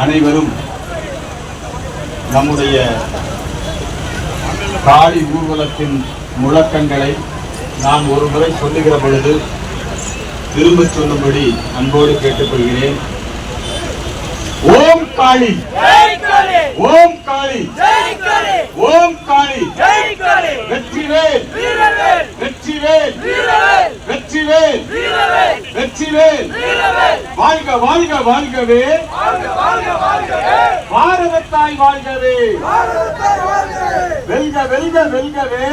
அனைவரும் நம்முடைய காளி ஊர்வலத்தின் முழக்கங்களை நான் ஒரு முறை சொல்லுகிற பொழுது திரும்பச் சொல்லும்படி அன்போடு கேட்டுக்கொள்கிறேன். ஓம் காளி. ஓம் காளி. ஓம் காளி. வெற்றிவேல் வெற்றிவேல் வாழ்க வாழ்க வாழ்கவே வாழ்க வாழ்க வாழ்கவே. வெல்க வெல்க வெல்கவே.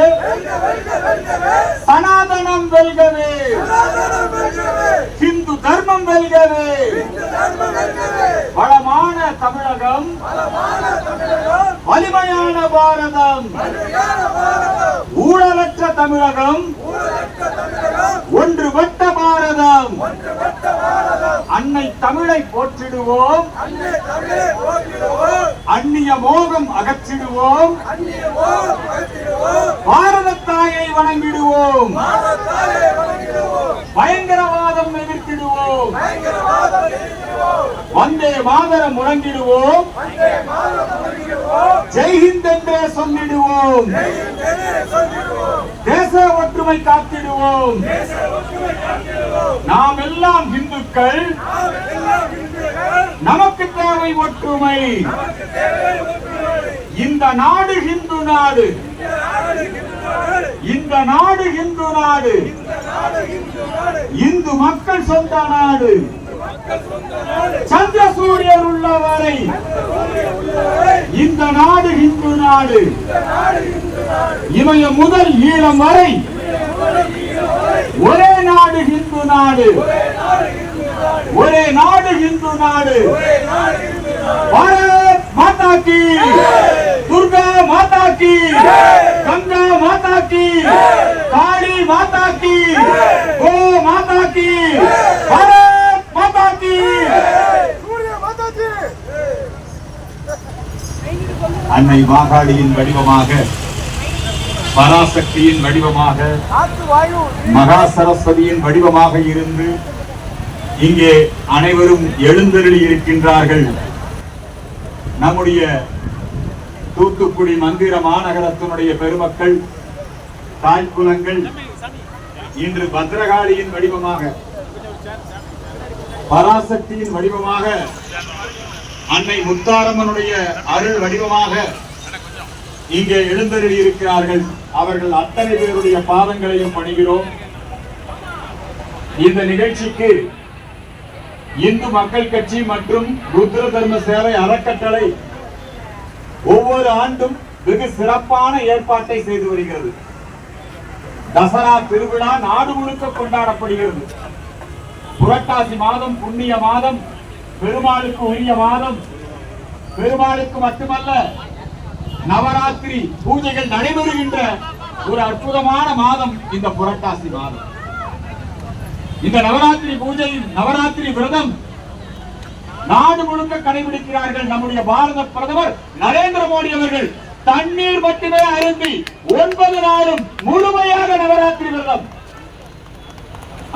சனாதனம் வெல்கவே. ஹிந்து தர்மம் வெல்கவே இந்து தர்மம் வெல்கவே வளமான தமிழகம் வலிமையான பாரதம். ஊழலற்ற தமிழகம். ஒன்றுபட்ட பாரதம். அன்னை தமிழை போற்றிடுவோம். அந்நிய மோகம் அகற்றிடுவோம். பாரத மாதரம் முழங்கிடுவோம். ஜெய்ஹிந்த் என்றே சொல்லிடுவோம். தேச ஒற்றுமை காத்திடுவோம். நாம் எல்லாம் இந்துக்கள் நமக்கு தேவை ஒற்றுமை. இந்த நாடு இந்து நாடு. இந்த நாடு இந்து நாடு. இந்த நாடு இந்து நாடு. இந்த நாடு இந்து நாடு. இந்து மக்கள் சொந்த நாடு. சந்திர சூரியர் உள்ளவரை இந்த நாடு இந்து நாடு. இந்த முதல் ஈழம் வரை. ஒரே நாடு இந்து நாடு. ஒரே நாடு இந்து நாடு. பாரத் மாதா கி துர்கா மாதா கி கங்கா மாதா கி காளி மாதா கி கோ மாதா கி பாரத் மாதா கி சூரிய மாதாஜி அன்னை வாகாளியின் வடிவமாக பராசக்தியின் வடிவமாக மகா சரஸ்வதியின் வடிவமாக இருந்து இங்கே அனைவரும் எழுந்தருளி இருக்கின்றார்கள். நம்முடைய தூத்துக்குடி மந்திர மாநகரத்தினுடைய பெருமக்கள் தாய்க்குலங்கள் இன்று பத்ரகாளியின் வடிவமாக பராசக்தியின் வடிவமாக அன்னை முத்தாரம்மனுடைய அருள் வடிவமாக இங்கே எழுந்தருளி இருக்கிறார்கள் அவர்கள் அத்தனை பேருடைய பாதங்களையும் பணிகிறோம். இந்த நிகழ்ச்சிக்கு இந்து மக்கள் கட்சி மற்றும் ருத்ர தர்ம சேவை அறக்கட்டளை ஒவ்வொரு ஆண்டும் வெகு சிறப்பான ஏற்பாட்டை செய்து வருகிறது. தசரா திருவிழா நாடு முழுக்க கொண்டாடப்படுகிறது. புரட்டாசி மாதம் புண்ணிய மாதம் பெருமாளுக்கு உரிய மாதம். பெருமாளுக்கு மட்டுமல்ல நவராத்திரி பூஜைகள் நடைபெறுகின்ற ஒரு அற்புதமான மாதம் இந்த புரட்டாசி மாதம். இந்த நவராத்திரி பூஜை நவராத்திரி விரதம் நாடு முழுக்க கடைபிடிக்கிறார்கள் நம்முடைய பாரத பிரதமர் நரேந்திர மோடி அவர்கள். தண்ணீர் மட்டுமே அருந்தி ஒன்பது நாளும் முழுமையாக நவராத்திரி விரதம்.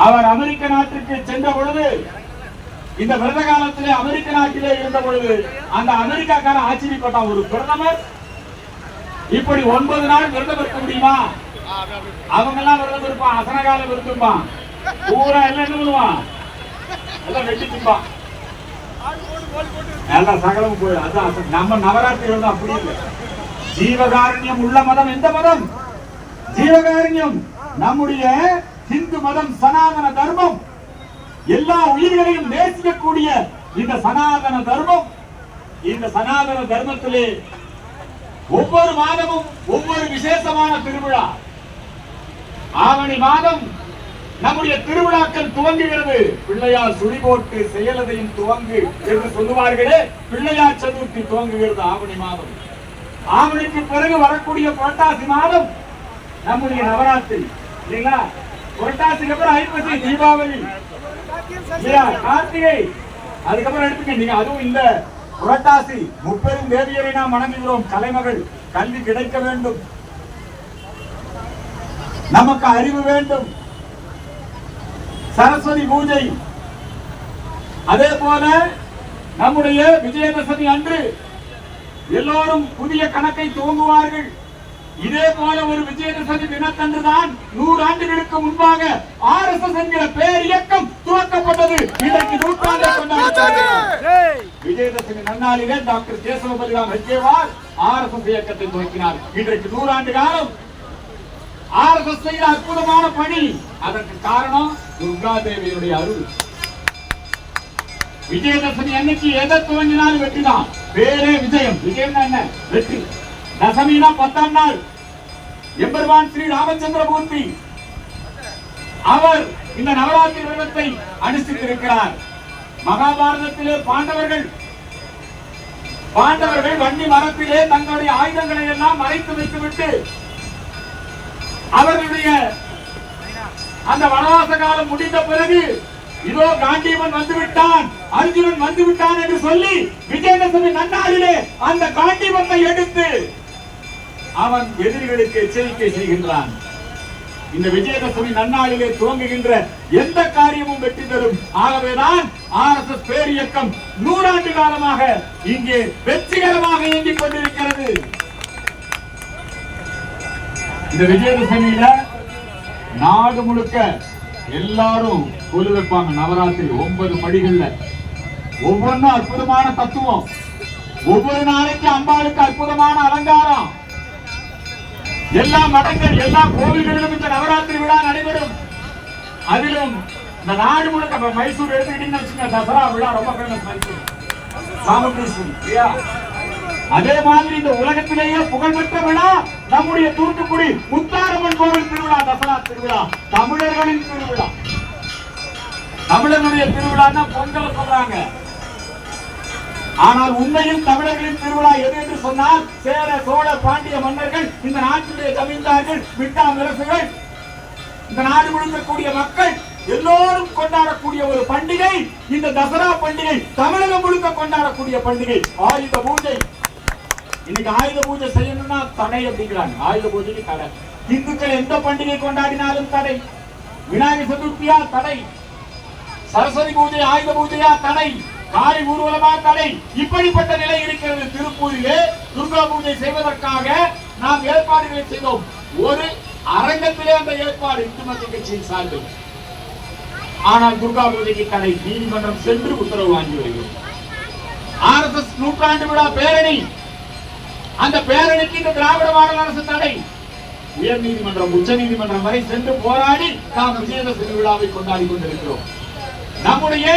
அவர் அமெரிக்க நாட்டிற்கு சென்ற பொழுது இந்த விரத காலத்திலே அமெரிக்க நாட்டிலே இருந்த பொழுது அந்த அமெரிக்காக்கார ஆச்சரியப்பட்டான் ஒரு பிரதமர்? இப்படி ஒன்பது நாள் விரதம் இருக்க முடியுமா? அவங்க எல்லாம் விரதம் இருப்பான் அசனகால விரதம் பூரா எல்லாம் என்ன பண்ணுவான் எல்லாம் வெட்டி திம்பான் எல்லாம் சகலமும் போய் அதான் நம்ம நவராத்திரி வந்து அப்படி இல்லை. ஜீவகாருண்யம் உள்ள மதம் எந்த மதம்? ஜீவகாருண்யம். நம்முடைய ஹிந்து மதம் சனாதன தர்மம். எல்லா உயிர்களையும் நேசிக்கக்கூடிய இந்த சனாதன தர்மம். இந்த சனாதன தர்மத்திலே ஒவ்வொரு மாதமும் ஒவ்வொரு விசேஷமான திருவிழா. ஆவணி மாதம் நம்முடைய திருவிழாக்கள் துவங்குகிறது. பிள்ளையார் சுழி போட்டு செயலதையும் துவங்கு என்று சொல்லுவார்களே பிள்ளையார் சதுர்த்தி துவங்குகிறது ஆவணி மாதம். ஆவணிக்கு பிறகு வரக்கூடிய புரட்டாசி மாதம் நம்முடைய நவராத்திரி இல்லைங்களா? புரட்டாசிக்கு அப்புறம் ஐப்பசி தீபாவளி. கார்த்திகை. அதுக்கப்புறம் எடுத்துக்க நீங்க அதுவும் இல்ல. புரட்டாசி முப்பெரும் தேவியரை நாம் வணங்குகிறோம். கலைமகள் கல்வி கிடைக்க வேண்டும். நமக்கு அறிவு வேண்டும். சரஸ்வதி பூஜை. அதே போல நம்முடைய விஜயதசமி அன்று எல்லோரும் புதிய கணக்கை துவங்குவார்கள். இதே போல ஒரு விஜயதசமி தினத்தன்றுதான் நூறு ஆண்டுகளுக்கு முன்பாக ஆர் எஸ் எஸ் என்கிற பேர் இயக்கம் துவக்கப்பட்டது. இன்றைக்கு நூற்றாண்டு கொண்டாடுகிறது விஜயதசமி நன்னாளிலே டாக்டர் கேசவ பலிராம் ஹெக்கேவார் ஆர் எஸ் எஸ் இயக்கத்தை துவக்கினார். இன்றைக்கு நூறாண்டு காலம். ஆர் எஸ் எஸ் செய்த அற்புதமான பணி. அதற்கு காரணம் துர்கா தேவியுடைய அருள். விஜயதசமி அன்னைக்கு எதை துவங்கினாலும் வெற்றிதான். பேரே விஜயம். விஜயம் என்ன? வெற்றி. தசமினா பத்தாம் நாள். எம்பெருமான் ஸ்ரீ ராமச்சந்திரமூர்த்தி அவர் இந்த நவராத்திரி விரதத்தை அனுஷ்டித்திருக்கிறார். மகாபாரதத்திலே பாண்டவர்கள் பாண்டவர்கள் வன்னி மரத்திலே தங்களுடைய ஆயுதங்களை எல்லாம் மறைத்து வைத்துவிட்டு அவர்களுடைய அந்த வனவாச காலம் முடிந்த பிறகு இதோ காண்டீவன் வந்து விட்டான் அர்ஜுனன் வந்து விட்டான் என்று சொல்லி விஜயதசமி நன்னாளிலே அந்த காண்டீவத்தை எடுத்து அவன் எதிரிகளுக்கு எச்சரிக்கை செய்கின்றான். இந்த விஜயதசமி நன்னாளிலே துவங்குகின்ற எந்த காரியமும் வெற்றி தரும் ஆகவேதான் ஆர் எஸ் எஸ் பேரியக்கம் நூறாண்டு காலமாக இங்கே வெற்றிகரமாக இயங்கிக் கொண்டிருக்கிறது. இந்த விஜயதசமியில நாடு முழுக்க எல்லாரும் கொலு வைப்பாங்க. நவராத்திரி ஒன்பது படிகள்ல ஒவ்வொன்றும் அற்புதமான தத்துவம். ஒவ்வொரு நாளைக்கு அம்பாளுக்கு அற்புதமான அலங்காரம். எல்லா மடங்கள் எல்லா கோவில்களிலும் இந்த நவராத்திரி விழா நடைபெறும். அதிலும் இந்த நாடு முழுக்க நம்ம மைசூர் எடுத்துக்கிட்டீங்கன்னு வச்சுங்க தசரா விழா ரொம்ப ஃபேமஸ் மைசூர். ராமகிருஷ்ணன் அதே மாதிரி இந்த உலகத்திலேயே புகழ்பெற்ற விழா நம்முடைய தூத்துக்குடி முத்தாரம்மன் கோவில் திருவிழா தசரா திருவிழா தமிழர்களின் திருவிழா. தமிழர்களுடைய திருவிழான்னா பொங்கல் சொல்றாங்க. ஆனால் உண்மையில் தமிழர்களின் திருவிழா எது என்று சொன்னால் சேர சோழ பாண்டிய மன்னர்கள் இந்த நாட்டிலே கவிழ்ந்தார்கள் விட்டா மிரசுகள் இந்த நாடு முழுக்கக்கூடிய மக்கள் எல்லோரும் கொண்டாடக்கூடிய ஒரு பண்டிகை இந்த தசரா பண்டிகை தமிழகம் முழுக்க கொண்டாடக்கூடிய பண்டிகை ஆயுத பூஜை. இன்னைக்கு ஆயுத பூஜை செய்யணும்னா தடை அப்படிங்கிறாங்க. ஆயுத பூஜைக்கு தடை. இந்துக்கள் எந்த பண்டிகை கொண்டாடினாலும் தடை. விநாயகர் சதுர்த்தியா தடை. சரஸ்வதி பூஜை ஆயுத பூஜையா தடை. காளி ஊர்வலமா தடை. இப்படிப்பட்ட நிலை இருக்கிறது திருப்பூரிலே. துர்கா பூஜை செய்வதற்காக நாம் ஏற்பாடுகளை செய்தோம். ஒரு அரங்கத்திலே அந்த ஏற்பாடு இந்து மக்கள் கட்சியின் சார்பில். ஆனால் துர்கா பூஜைக்கு தடை நீதிமன்றம் சென்று உத்தரவு வாங்கி வருகிறோம் ஆர் எஸ் எஸ் நூற்றாண்டு விழா பேரணி. அந்த பேரணிக்கு இந்த திராவிட மாடல் அரசு தடை. உயர் நீதிமன்றம் உச்ச நீதிமன்றம் வரை சென்று போராடி நாம் விஜயதசமி விழாவை கொண்டாடி கொண்டிருக்கிறோம். நம்முடைய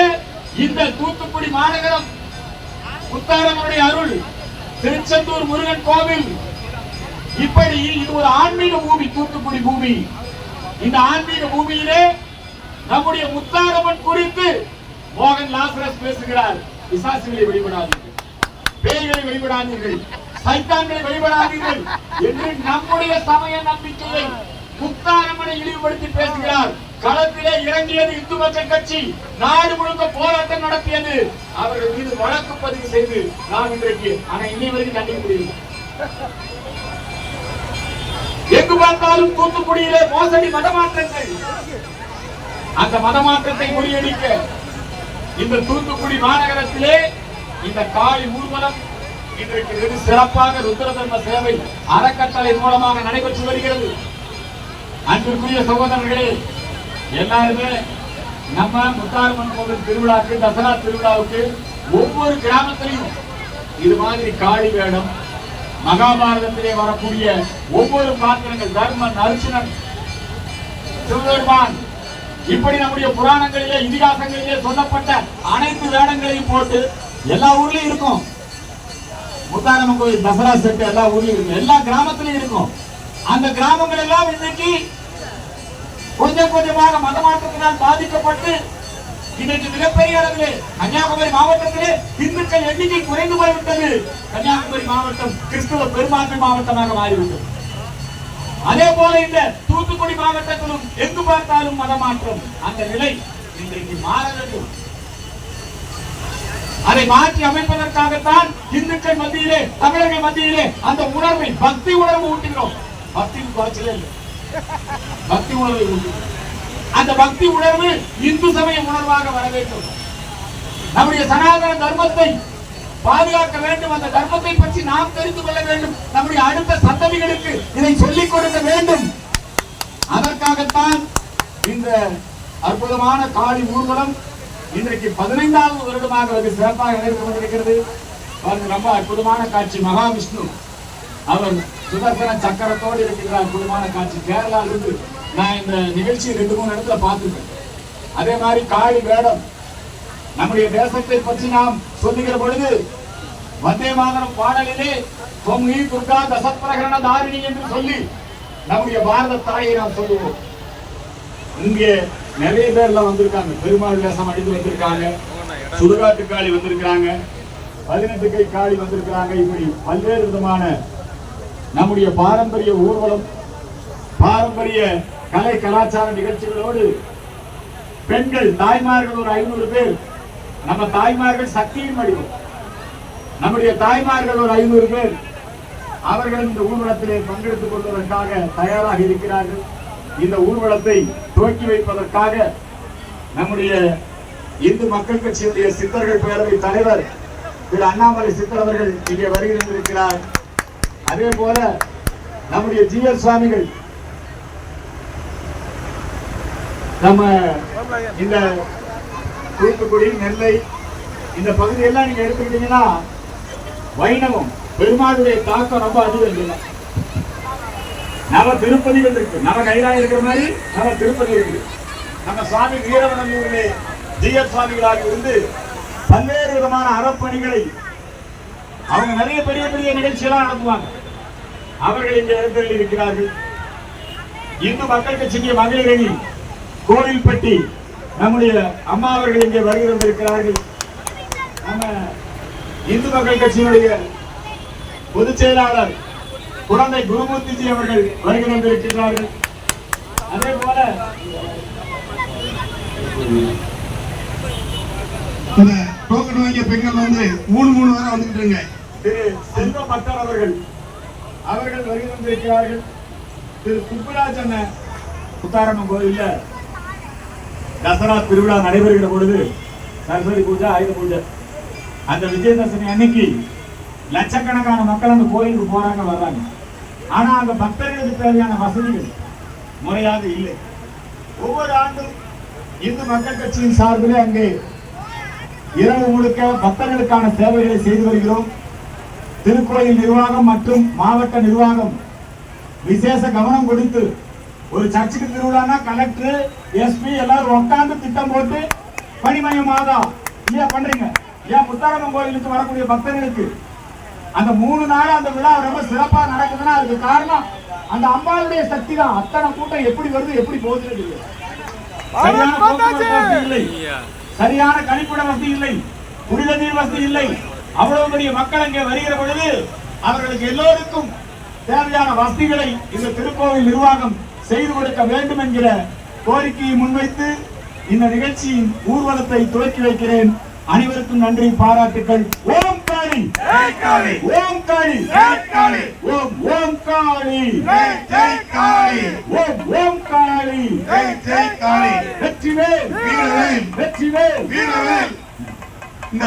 இந்த தூத்துக்குடி மாநகரம் முத்தாரனுடைய அருள் திருச்செந்தூர் முருகன் கோவில். இப்படி இது ஒரு ஆன்மீக பூமி தூத்துக்குடி பூமி. இந்த ஆன்மீக பூமியிலே நம்முடைய முத்தாரம்மன் குறித்து மோகன் லாசரஸ் பேசுகிறார். பிசாசுகளை வழிபடாதீர்கள். பேய்களை வழிபடாதீர்கள். சைத்தான்களை வழிபடாதீர்கள் என்று நம்முடைய சமய நம்பிக்கையை முத்தாரமனை இழிவுபடுத்தி பேசுகிறார். களத்திலே இறங்கியது இந்து மக்கள் கட்சி. நாடு முழுக்க போராட்டம் நடத்தியது. அவர்கள் மீது வழக்கு பதிவு செய்து நாம் இன்றைக்கு ஆனா இன்னை வரைக்கும் தண்டிக்க முடியல எங்கு பார்த்தாலும் தூத்துக்குடியிலே மோசடி மதமாற்றங்கள். அந்த மதமாற்றத்தை முறியடிக்க இந்த தூத்துக்குடி மாநகரத்திலே இந்த காளி ஊர்வலம் இன்றைக்கு வெகு சிறப்பாக ருத்ரதர்ம சேவை அறக்கட்டளை மூலமாக நடைபெற்று வருகிறது. அன்பிற்குரிய சகோதரர்களே எல்லாருமே நம்ம முத்தாரம்மன் கோவில் திருவிழாக்கு தசரா திருவிழாவுக்கு ஒவ்வொரு கிராமத்திலையும் இது மாதிரி காளி வேடம் மகாபாரதத்திலே வரக்கூடிய ஒவ்வொரு பாத்திரங்கள் தர்மன் அர்ச்சுனன் சிவபெருமான் இப்படி நம்முடைய புராணங்களிலே இதிகாசங்களிலே சொல்லப்பட்ட அனைத்து வேடங்களையும் போட்டு எல்லா ஊர்லயும் இருக்கும். முத்தாரம்மன் கோயில் தசரா செட்டு எல்லா ஊர்லயும் இருக்கும். எல்லா கிராமத்திலையும் இருக்கும். அந்த கிராமங்கள் எல்லாம் இன்னைக்கு கொஞ்சம் கொஞ்சமாக மதமாற்றத்தினால் பாதிக்கப்பட்டு இன்றைக்கு மிகப்பெரிய அளவில் கன்னியாகுமரி மாவட்டத்திலே இந்துக்கள் எண்ணிக்கை குறைந்து போய்விட்டது. கன்னியாகுமரி மாவட்டம் கிறிஸ்துவ பெரும்பான்மை மாவட்டமாக மாறிவிட்டது. அதே போல இந்த தூத்துக்குடி மாவட்டத்திலும் எங்கு பார்த்தாலும் மதமாற்றம். அந்த நிலை இன்றைக்கு மாற வேண்டும் அதை மாற்றி அமைப்பதற்காகத்தான் இந்துக்கள் மத்தியிலே தமிழர்கள் மத்தியிலே அந்த உணர்வை பக்தி உணர்வு ஊட்டுகிறோம். பக்தி குறைச்சலே இல்லை. பக்தி உணர்வை உண்டு. அந்த பக்தி உணர்வு இந்து சமய உணர்வாக வர வேண்டும். நம்முடைய சனாதன தர்மத்தை பாதுகாக்க வேண்டும். அந்த தர்மத்தை பற்றி நாம் தெரிந்து கொள்ள வேண்டும். நம்முடைய அடுத்த சந்ததிகளுக்கு இதை சொல்லிக் கொடுக்க வேண்டும். அதற்காகத்தான் இந்த அற்புதமான காளி ஊர்வலம் இன்றைக்கு பதினைந்தாவது வருடமாக வெகு சிறப்பாக நடைபெற்று கொண்டிருக்கிறது. ரொம்ப அற்புதமான காட்சி. மகாவிஷ்ணு. அவர் சுதர்சன சக்கரத்தோடு இருக்கின்ற அற்புதமான காட்சி. கேரளாவிலிருந்து நான் இந்த நிகழ்ச்சி ரெண்டு மூணு இடத்துல பார்த்துருக்கேன். அதே மாதிரி காளி வேடம். நம்முடைய தேசத்தை பற்றி நாம் சொல்லுகிற பொழுது வந்தே மாதரம் பாடலிலே தொங்கி துர்கா தசப்பிரகரண தாரிணி என்று சொல்லி நம்முடைய பாரத தாயை நாம் சொல்லுவோம். இங்கே நிறைய பேர்லாம் வந்திருக்காங்க. பெருமாள் வேஷம் அடித்து வந்திருக்காங்க. சுடுகாட்டு காளி வந்திருக்காங்க பதினெட்டு கை காளி வந்திருக்கிறாங்க. இப்படி பல்வேறு விதமான நம்முடைய பாரம்பரிய ஊர்வலம் பாரம்பரிய கலை கலாச்சார நிகழ்ச்சிகளோடு பெண்கள் தாய்மார்கள் ஒரு ஐநூறு பேர். நம்ம தாய்மார்கள் சக்தியின் வடிவம். நம்முடைய தாய்மார்கள் ஒரு ஐநூறு பேர். அவர்கள் இந்த ஊர்வலத்திலே பங்கெடுத்துக் கொள்வதற்காக தயாராக இருக்கிறார்கள். இந்த ஊர்வலத்தை துவக்கி வைப்பதற்காக நம்முடைய இந்து மக்கள் கட்சியுடைய சித்தர்கள் பேரவை தலைவர் திரு அண்ணாமலை சித்தர் அவர்கள் இங்கே வருகிறார் அதே போல நம்முடைய ஜி எஸ் சுவாமிகள் நம்ம இந்த தூத்துக்குடி நெல்லை இந்த பகுதியெல்லாம் நீங்க எடுத்துக்கிட்டீங்கன்னா வைணவம் பெருமாளுடைய தாக்கம் ரொம்ப அதிகம் இல்லை நம்ம திருப்பதிகள் இருக்கு. நம்ம கைலாயம் இருக்கிற மாதிரி நம்ம திருப்பதி இருக்கு நம்ம சுவாமி வீரவனூரிலே ஜிஎஸ் சுவாமிகளாக இருந்து பல்வேறு விதமான அறப்பணிகளை அவங்க நிறைய பெரிய பெரிய நிகழ்ச்சியெல்லாம் நடத்துவாங்க. அவர்கள் இங்கே இடத்தில் இருக்கிறார்கள். இந்து மக்கள் கட்சிக்கு மகளிரணி கோவில்பட்டி நம்முடைய அம்மா அவர்கள் இங்கே வருகை வந்திருக்கிறார்கள் நம்ம இந்து மக்கள் கட்சியினுடைய பொதுச் செயலாளர் குழந்தை குருமூர்த்திஜி அவர்கள் வருகை வந்திருக்கிறார்கள் அதே போல Yeah. பெண்கள் வந்து மூணு மூணு வரை வந்துக்கிட்டுருங்க திரு செல்வ அவர்கள் அவர்கள் வருகை வந்திருக்கிறார்கள் திரு சுப்புராஜ் அண்ணன் முத்தாரம்மன் கோயில்ல தசரா திருவிழா நடைபெறுகிற பொழுது சரஸ்வதி பூஜை ஆயுத பூஜை. அந்த விஜயதசமி அன்னைக்கு லட்சக்கணக்கான மக்கள் அந்த கோயிலுக்கு போறாங்க வர்றாங்க. ஆனா அந்த பக்தர்களுக்கு தேவையான வசதிகள் முறையாக இல்லை. ஒவ்வொரு ஆண்டும் இந்து மக்கள் கட்சியின் சார்பிலே அங்கே இரவு முழுக்க பக்தர்களுக்கான சேவைகளை செய்து வருகிறோம். திருக்கோயில் நிர்வாகம் மற்றும் மாவட்ட நிர்வாகம் விசேஷ கவனம் கொடுத்து ஒரு சர்ச்சுக்கு திருவிழானா கலெக்டர் எஸ்பி எல்லாரும் உட்கார்ந்து திட்டம் போட்டு பணிமயம் மாதா இல்லையா பண்றீங்க? ஏன் முத்தாரம்மன் கோயிலுக்கு வரக்கூடிய பக்தர்களுக்கு. அந்த மூணு நாள் அந்த விழா ரொம்ப சிறப்பா நடக்குதுன்னா அதுக்கு காரணம் அந்த அம்பாளுடைய சக்தி தான் அத்தனை கூட்டம் எப்படி வருது எப்படி போகுதுன்னு இல்லை. சரியான கழிப்பிட வசதி இல்லை குடித நீர் வசதி இல்லை. அவ்வளவு பெரிய மக்கள் அங்கே வருகிற பொழுது அவர்களுக்கு எல்லோருக்கும் தேவையான வசதிகளை இந்த திருக்கோவில் நிர்வாகம் செய்து கொடுக்க வேண்டும் என்கிற கோரிக்கையை முன்வைத்து இந்த நிகழ்ச்சியின் ஊர்வலத்தை துவக்கி வைக்கிறேன். அனைவருக்கும் நன்றி பாராட்டுக்கள். ஓம் காளி! ஓம் காளி! ஓம் ஓம் காளி! ஓம் ஓம் காளி ஜெய் ஜெய் காளி வெற்றிவேல் வீரவேல் வெற்றிவேல் வீரவேல் இந்த